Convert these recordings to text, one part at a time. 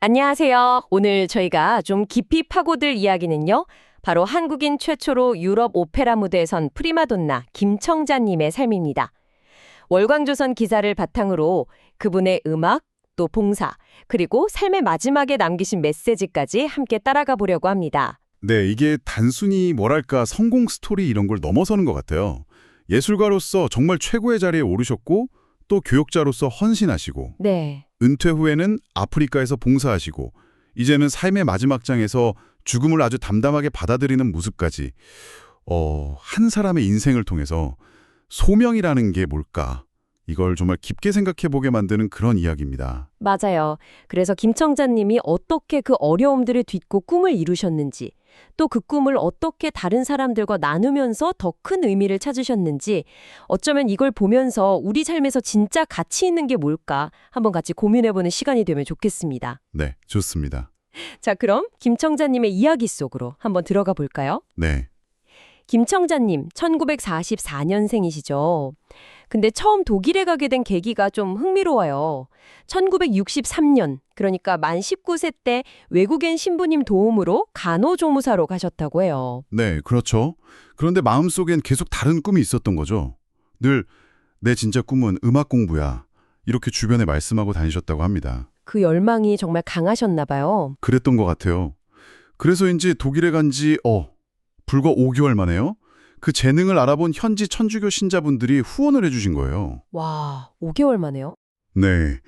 안녕하세요. 오늘 저희가 좀 깊이 파고들 이야기는요. 바로 한국인 최초로 유럽 오페라 무대에 선 프리마돈나 김청자님의 삶입니다. 월광조선 기사를 바탕으로 그분의 음악, 또 봉사, 그리고 삶의 마지막에 남기신 메시지까지 함께 따라가 보려고 합니다. 네, 이게 단순히 뭐랄까 성공 스토리 이런 걸 넘어서는 것 같아요. 예술가로서 정말 최고의 자리에 오르셨고 또 교육자로서 헌신하시고 네. 은퇴 후에는 아프리카에서 봉사하시고 이제는 삶의 마지막 장에서 죽음을 아주 담담하게 받아들이는 모습까지 어, 한 사람의 인생을 통해서 소명이라는 게 뭘까? 이걸 정말 깊게 생각해 보게 만드는 그런 이야기입니다. 맞아요. 그래서 김청자님이 어떻게 그 어려움들을 딛고 꿈을 이루셨는지, 또 그 꿈을 어떻게 다른 사람들과 나누면서 더 큰 의미를 찾으셨는지, 어쩌면 이걸 보면서 우리 삶에서 진짜 가치 있는 게 뭘까 한번 같이 고민해보는 시간이 되면 좋겠습니다. 네, 좋습니다. 자, 그럼 김청자님의 이야기 속으로 한번 들어가 볼까요? 네, 김청자님, 1944년생이시죠. 근데 처음 독일에 가게 된 계기가 좀 흥미로워요. 1963년, 그러니까 만 19세 때 외국인 신부님 도움으로 간호조무사로 가셨다고 해요. 네, 그렇죠. 그런데 마음속엔 계속 다른 꿈이 있었던 거죠. 늘 내 진짜 꿈은 음악 공부야. 이렇게 주변에 말씀하고 다니셨다고 합니다. 그 열망이 정말 강하셨나 봐요. 그랬던 것 같아요. 그래서인지 독일에 간 지, 어, 불과 5개월 만에요. 그 재능을 알아본 현지 천주교 신자분들이 후원을 해주신 거예요. 와, 5개월 만에요? 네.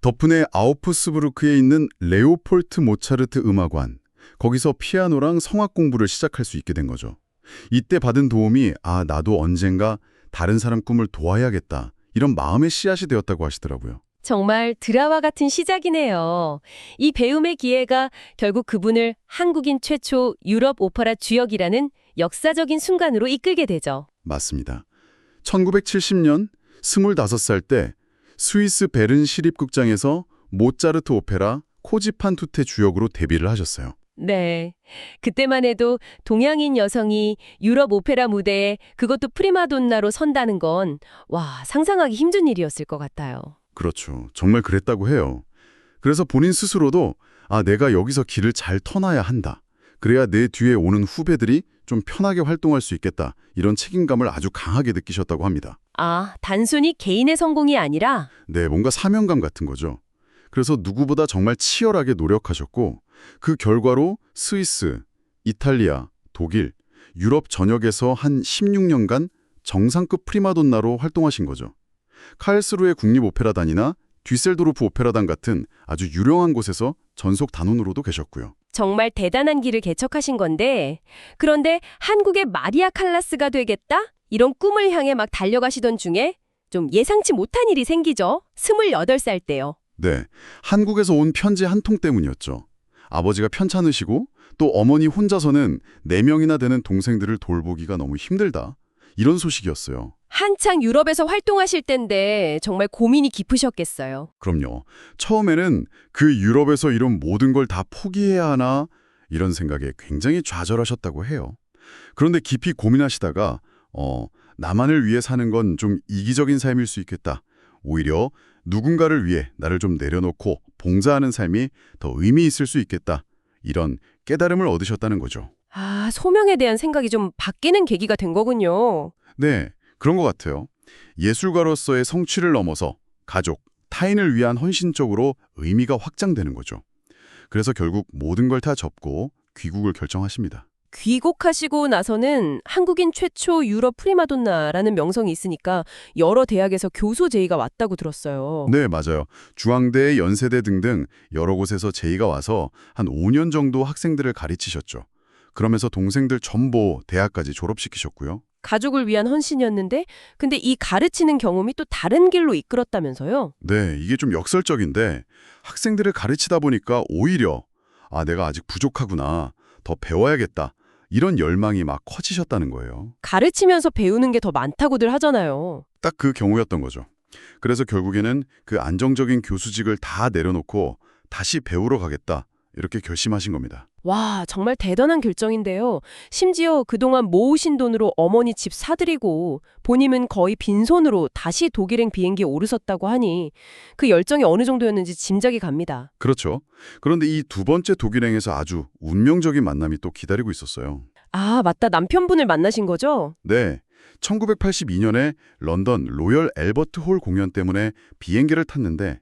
덕분에 아우프스부르크에 있는 레오폴트 모차르트 음악관, 거기서 피아노랑 성악 공부를 시작할 수 있게 된 거죠. 이때 받은 도움이 아, 나도 언젠가 다른 사람 꿈을 도와야겠다. 이런 마음의 씨앗이 되었다고 하시더라고요. 정말 드라마 같은 시작이네요. 이 배움의 기회가 결국 그분을 한국인 최초 유럽 오페라 주역이라는 역사적인 순간으로 이끌게 되죠. 맞습니다. 1970년 25살 때 스위스 베른 시립극장에서 모차르트 오페라 코지판 투테 주역으로 데뷔를 하셨어요. 네. 그때만 해도 동양인 여성이 유럽 오페라 무대에 그것도 프리마돈나로 선다는 건, 와, 상상하기 힘든 일이었을 것 같아요. 그렇죠. 정말 그랬다고 해요. 그래서 본인 스스로도 아, 내가 여기서 길을 잘 터놔야 한다. 그래야 내 뒤에 오는 후배들이 좀 편하게 활동할 수 있겠다. 이런 책임감을 아주 강하게 느끼셨다고 합니다. 아, 단순히 개인의 성공이 아니라, 네, 뭔가 사명감 같은 거죠. 그래서 누구보다 정말 치열하게 노력하셨고 그 결과로 스위스, 이탈리아, 독일, 유럽 전역에서 한 16년간 정상급 프리마돈나로 활동하신 거죠. 카일스루의 국립오페라단이나 뒤셀도르프 오페라단 같은 아주 유명한 곳에서 전속 단원으로도 계셨고요. 정말 대단한 길을 개척하신 건데, 그런데 한국의 마리아 칼라스가 되겠다? 이런 꿈을 향해 막 달려가시던 중에 좀 예상치 못한 일이 생기죠. 28살 때요. 네, 한국에서 온 편지 한 통 때문이었죠. 아버지가 편찮으시고 또 어머니 혼자서는 4명이나 되는 동생들을 돌보기가 너무 힘들다. 이런 소식이었어요. 한창 유럽에서 활동하실 텐데 정말 고민이 깊으셨겠어요. 그럼요. 처음에는 그 유럽에서 이룬 모든 걸 다 포기해야 하나 이런 생각에 굉장히 좌절하셨다고 해요. 그런데 깊이 고민하시다가 어, 나만을 위해 사는 건 좀 이기적인 삶일 수 있겠다. 오히려 누군가를 위해 나를 좀 내려놓고 봉사하는 삶이 더 의미 있을 수 있겠다. 이런 깨달음을 얻으셨다는 거죠. 아, 소명에 대한 생각이 좀 바뀌는 계기가 된 거군요. 네, 그런 것 같아요. 예술가로서의 성취를 넘어서 가족, 타인을 위한 헌신적으로 의미가 확장되는 거죠. 그래서 결국 모든 걸 다 접고 귀국을 결정하십니다. 귀국하시고 나서는 한국인 최초 유럽 프리마돈나라는 명성이 있으니까 여러 대학에서 교수 제의가 왔다고 들었어요. 네, 맞아요. 중앙대, 연세대 등등 여러 곳에서 제의가 와서 한 5년 정도 학생들을 가르치셨죠. 그러면서 동생들 전부 대학까지 졸업시키셨고요. 가족을 위한 헌신이었는데 근데 이 가르치는 경험이 또 다른 길로 이끌었다면서요? 네, 이게 좀 역설적인데 학생들을 가르치다 보니까 오히려 아, 내가 아직 부족하구나. 더 배워야겠다. 이런 열망이 막 커지셨다는 거예요. 가르치면서 배우는 게 더 많다고들 하잖아요. 딱 그 경우였던 거죠. 그래서 결국에는 그 안정적인 교수직을 다 내려놓고 다시 배우러 가겠다. 이렇게 결심하신 겁니다. 와, 정말 대단한 결정인데요. 심지어 그동안 모으신 돈으로 어머니 집 사드리고 본인은 거의 빈손으로 다시 독일행 비행기에 오르셨다고 하니 그 열정이 어느 정도였는지 짐작이 갑니다. 그렇죠. 그런데 이 두 번째 독일행에서 아주 운명적인 만남이 또 기다리고 있었어요. 아, 맞다. 남편분을 만나신 거죠? 네. 1982년에 런던 로열 앨버트 홀 공연 때문에 비행기를 탔는데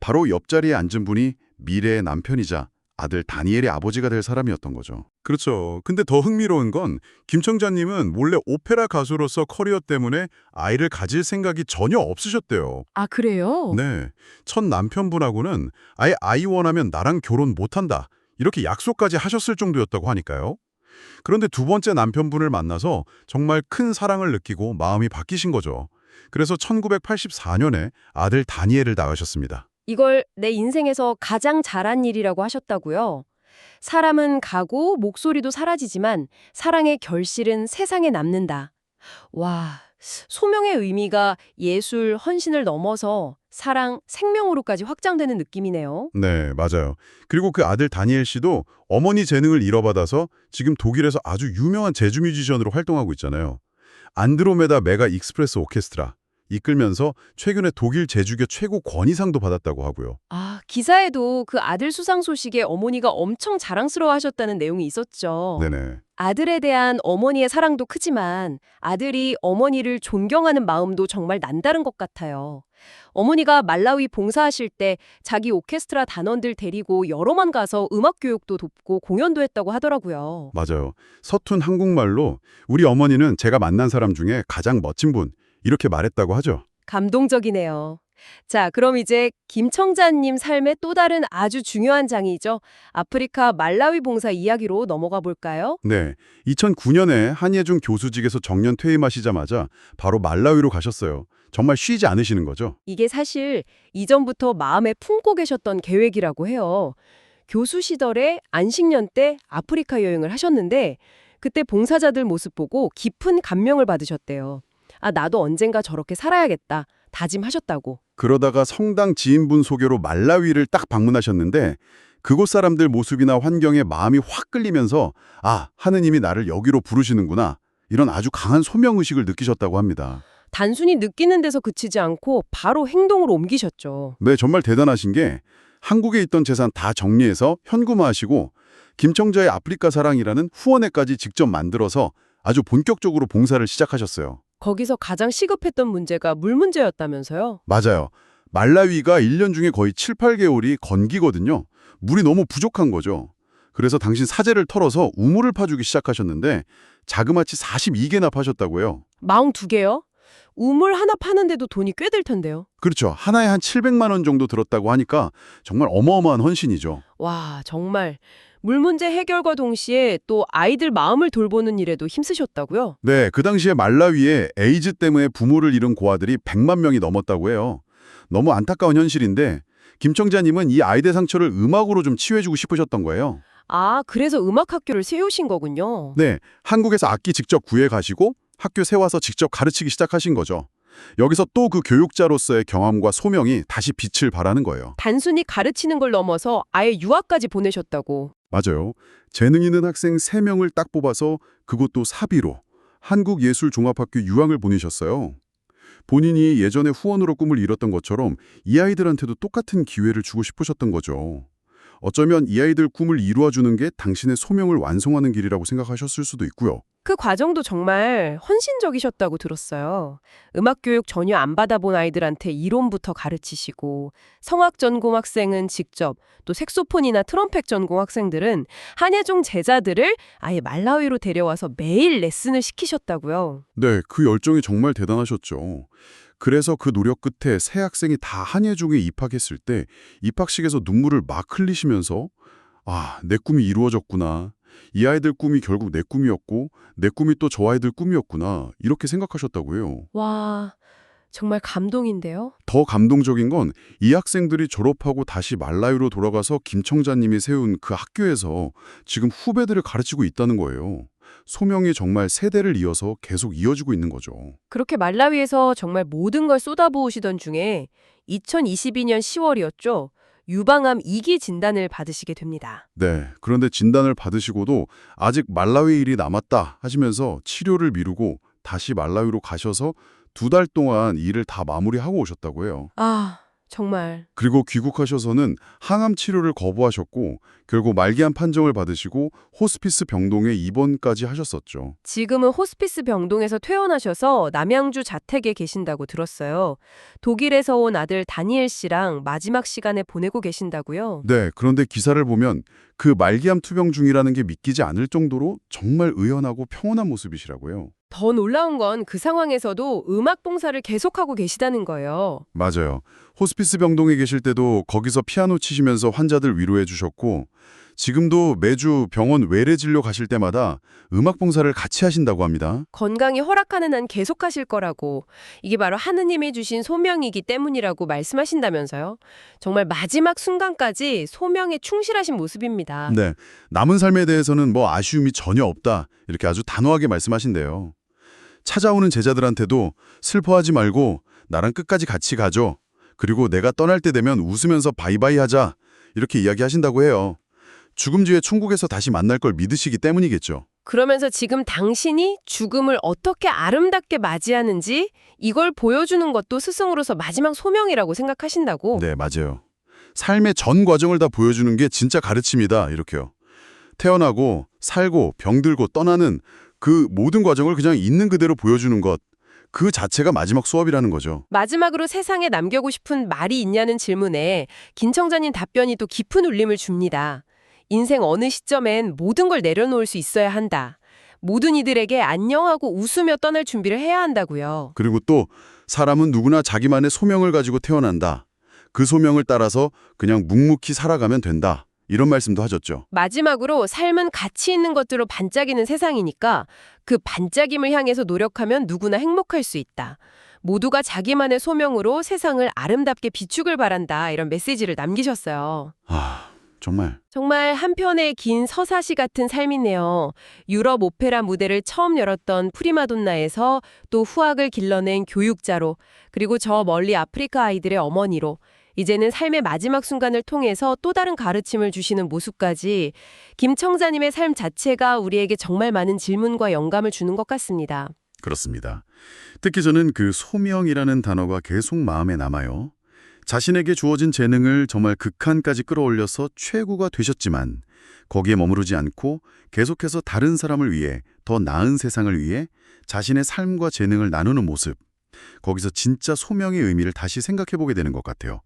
바로 옆자리에 앉은 분이 미래의 남편이자 아들 다니엘의 아버지가 될 사람이었던 거죠. 그렇죠. 근데 더 흥미로운 건 김청자님은 원래 오페라 가수로서 커리어 때문에 아이를 가질 생각이 전혀 없으셨대요. 아, 그래요? 네. 첫 남편분하고는 아예 아이 원하면 나랑 결혼 못한다. 이렇게 약속까지 하셨을 정도였다고 하니까요. 그런데 두 번째 남편분을 만나서 정말 큰 사랑을 느끼고 마음이 바뀌신 거죠. 그래서 1984년에 아들 다니엘을 낳으셨습니다. 이걸 내 인생에서 가장 잘한 일이라고 하셨다고요? 사람은 가고 목소리도 사라지지만 사랑의 결실은 세상에 남는다. 와, 소명의 의미가 예술, 헌신을 넘어서 사랑, 생명으로까지 확장되는 느낌이네요. 네, 맞아요. 그리고 그 아들 다니엘 씨도 어머니 재능을 이뤄받아서 지금 독일에서 아주 유명한 재즈 뮤지션으로 활동하고 있잖아요. 안드로메다 메가 익스프레스 오케스트라 이끌면서 최근에 독일 재주교 최고 권위상도 받았다고 하고요. 아, 기사에도 그 아들 수상 소식에 어머니가 엄청 자랑스러워하셨다는 내용이 있었죠. 네네. 아들에 대한 어머니의 사랑도 크지만 아들이 어머니를 존경하는 마음도 정말 남다른 것 같아요. 어머니가 말라위 봉사하실 때 자기 오케스트라 단원들 데리고 여러만 가서 음악 교육도 돕고 공연도 했다고 하더라고요. 맞아요. 서툰 한국말로 우리 어머니는 제가 만난 사람 중에 가장 멋진 분 이렇게 말했다고 하죠. 감동적이네요. 자, 그럼 이제 김청자님 삶의 또 다른 아주 중요한 장이죠. 아프리카 말라위 봉사 이야기로 넘어가 볼까요? 네. 2009년에 한예중 교수직에서 정년 퇴임하시자마자 바로 말라위로 가셨어요. 정말 쉬지 않으시는 거죠? 이게 사실 이전부터 마음에 품고 계셨던 계획이라고 해요. 교수 시절에 안식년 때 아프리카 여행을 하셨는데 그때 봉사자들 모습 보고 깊은 감명을 받으셨대요. 아, 나도 언젠가 저렇게 살아야겠다. 다짐하셨다고. 그러다가 성당 지인분 소개로 말라위를 딱 방문하셨는데 그곳 사람들 모습이나 환경에 마음이 확 끌리면서 아, 하느님이 나를 여기로 부르시는구나. 이런 아주 강한 소명의식을 느끼셨다고 합니다. 단순히 느끼는 데서 그치지 않고 바로 행동으로 옮기셨죠. 네, 정말 대단하신 게 한국에 있던 재산 다 정리해서 현금화하시고 김청자의 아프리카 사랑이라는 후원회까지 직접 만들어서 아주 본격적으로 봉사를 시작하셨어요. 거기서 가장 시급했던 문제가 물 문제였다면서요? 맞아요. 말라위가 1년 중에 거의 7, 8개월이 건기거든요. 물이 너무 부족한 거죠. 그래서 당신 사제를 털어서 우물을 파주기 시작하셨는데 자그마치 42개나 파셨다고요. 마ung 두 개요? 우물 하나 파는데도 돈이 꽤 들 텐데요. 그렇죠. 하나에 한 700만 원 정도 들었다고 하니까 정말 어마어마한 헌신이죠. 와, 정말 물 문제 해결과 동시에 또 아이들 마음을 돌보는 일에도 힘쓰셨다고요? 네, 그 당시에 말라위에 에이즈 때문에 부모를 잃은 고아들이 100만 명이 넘었다고 해요. 너무 안타까운 현실인데 김청자님은 이 아이들 상처를 음악으로 좀 치유해주고 싶으셨던 거예요. 아, 그래서 음악 학교를 세우신 거군요. 네, 한국에서 악기 직접 구해 가시고 학교 세워서 직접 가르치기 시작하신 거죠. 여기서 또 그 교육자로서의 경험과 소명이 다시 빛을 발하는 거예요. 단순히 가르치는 걸 넘어서 아예 유학까지 보내셨다고. 맞아요. 재능 있는 학생 3명을 딱 뽑아서 그것도 사비로 한국예술종합학교 유학을 보내셨어요. 본인이 예전에 후원으로 꿈을 이뤘던 것처럼 이 아이들한테도 똑같은 기회를 주고 싶으셨던 거죠. 어쩌면 이 아이들 꿈을 이루어주는 게 당신의 소명을 완성하는 길이라고 생각하셨을 수도 있고요. 그 과정도 정말 헌신적이셨다고 들었어요. 음악 교육 전혀 안 받아본 아이들한테 이론부터 가르치시고 성악 전공 학생은 직접 또 색소폰이나 트럼펫 전공 학생들은 한예종 제자들을 아예 말라위로 데려와서 매일 레슨을 시키셨다고요. 네, 그 열정이 정말 대단하셨죠. 그래서 그 노력 끝에 새 학생이 다 한예종에 입학했을 때 입학식에서 눈물을 막 흘리시면서 아, 내 꿈이 이루어졌구나. 이 아이들 꿈이 결국 내 꿈이었고 내 꿈이 또 저 아이들 꿈이었구나. 이렇게 생각하셨다고 해요. 와, 정말 감동인데요. 더 감동적인 건 이 학생들이 졸업하고 다시 말라유로 돌아가서 김청자님이 세운 그 학교에서 지금 후배들을 가르치고 있다는 거예요. 소명이 정말 세대를 이어서 계속 이어지고 있는 거죠. 그렇게 말라위에서 정말 모든 걸 쏟아부으시던 중에 2022년 10월이었죠. 유방암 2기 진단을 받으시게 됩니다. 네, 그런데 진단을 받으시고도 아직 말라위 일이 남았다 하시면서 치료를 미루고 다시 말라위로 가셔서 두 달 동안 일을 다 마무리하고 오셨다고 해요. 아, 정말 그리고 귀국하셔서는 항암 치료를 거부하셨고 결국 말기암 판정을 받으시고 호스피스 병동에 입원까지 하셨었죠. 지금은 호스피스 병동에서 퇴원하셔서 남양주 자택에 계신다고 들었어요. 독일에서 온 아들 다니엘 씨랑 마지막 시간에 보내고 계신다고요. 네, 그런데 기사를 보면 그 말기암 투병 중이라는 게 믿기지 않을 정도로 정말 의연하고 평온한 모습이시라고요. 더 놀라운 건 그 상황에서도 음악 봉사를 계속하고 계시다는 거예요. 맞아요. 호스피스 병동에 계실 때도 거기서 피아노 치시면서 환자들 위로해 주셨고 지금도 매주 병원 외래 진료 가실 때마다 음악 봉사를 같이 하신다고 합니다. 건강이 허락하는 한 계속하실 거라고 이게 바로 하느님이 주신 소명이기 때문이라고 말씀하신다면서요. 정말 마지막 순간까지 소명에 충실하신 모습입니다. 네. 남은 삶에 대해서는 뭐 아쉬움이 전혀 없다. 이렇게 아주 단호하게 말씀하신대요. 찾아오는 제자들한테도 슬퍼하지 말고 나랑 끝까지 같이 가죠. 그리고 내가 떠날 때 되면 웃으면서 바이바이 하자. 이렇게 이야기하신다고 해요. 죽음 뒤에 천국에서 다시 만날 걸 믿으시기 때문이겠죠. 그러면서 지금 당신이 죽음을 어떻게 아름답게 맞이하는지 이걸 보여주는 것도 스승으로서 마지막 소명이라고 생각하신다고. 네, 맞아요. 삶의 전 과정을 다 보여주는 게 진짜 가르침이다. 이렇게요. 태어나고 살고 병들고 떠나는 그 모든 과정을 그냥 있는 그대로 보여주는 것. 그 자체가 마지막 수업이라는 거죠. 마지막으로 세상에 남겨고 싶은 말이 있냐는 질문에 김청자님 답변이 또 깊은 울림을 줍니다. 인생 어느 시점엔 모든 걸 내려놓을 수 있어야 한다. 모든 이들에게 안녕하고 웃으며 떠날 준비를 해야 한다고요. 그리고 또 사람은 누구나 자기만의 소명을 가지고 태어난다. 그 소명을 따라서 그냥 묵묵히 살아가면 된다. 이런 말씀도 하셨죠. 마지막으로 삶은 가치 있는 것들로 반짝이는 세상이니까 그 반짝임을 향해서 노력하면 누구나 행복할 수 있다. 모두가 자기만의 소명으로 세상을 아름답게 비추길 바란다. 이런 메시지를 남기셨어요. 아, 정말 정말 한편의 긴 서사시 같은 삶이네요. 유럽 오페라 무대를 처음 열었던 프리마돈나에서 또 후학을 길러낸 교육자로 그리고 저 멀리 아프리카 아이들의 어머니로 이제는 삶의 마지막 순간을 통해서 또 다른 가르침을 주시는 모습까지 김청자님의 삶 자체가 우리에게 정말 많은 질문과 영감을 주는 것 같습니다. 그렇습니다. 특히 저는 그 소명이라는 단어가 계속 마음에 남아요. 자신에게 주어진 재능을 정말 극한까지 끌어올려서 최고가 되셨지만 거기에 머무르지 않고 계속해서 다른 사람을 위해 더 나은 세상을 위해 자신의 삶과 재능을 나누는 모습. 거기서 진짜 소명의 의미를 다시 생각해 보게 되는 것 같아요.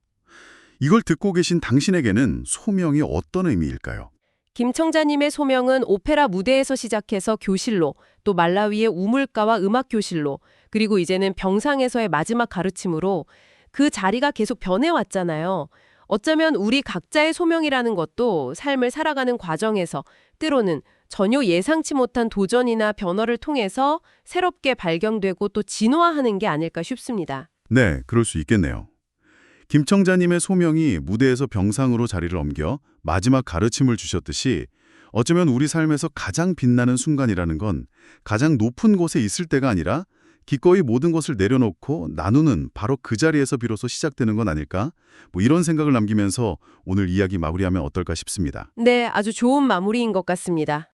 이걸 듣고 계신 당신에게는 소명이 어떤 의미일까요? 김청자님의 소명은 오페라 무대에서 시작해서 교실로, 또 말라위의 우물가와 음악 교실로, 그리고 이제는 병상에서의 마지막 가르침으로 그 자리가 계속 변해왔잖아요. 어쩌면 우리 각자의 소명이라는 것도 삶을 살아가는 과정에서 때로는 전혀 예상치 못한 도전이나 변화를 통해서 새롭게 발견되고 또 진화하는 게 아닐까 싶습니다. 네, 그럴 수 있겠네요. 김 청자님의 소명이 무대에서 병상으로 자리를 옮겨 마지막 가르침을 주셨듯이 어쩌면 우리 삶에서 가장 빛나는 순간이라는 건 가장 높은 곳에 있을 때가 아니라 기꺼이 모든 것을 내려놓고 나누는 바로 그 자리에서 비로소 시작되는 건 아닐까? 뭐 이런 생각을 남기면서 오늘 이야기 마무리하면 어떨까 싶습니다. 네, 아주 좋은 마무리인 것 같습니다.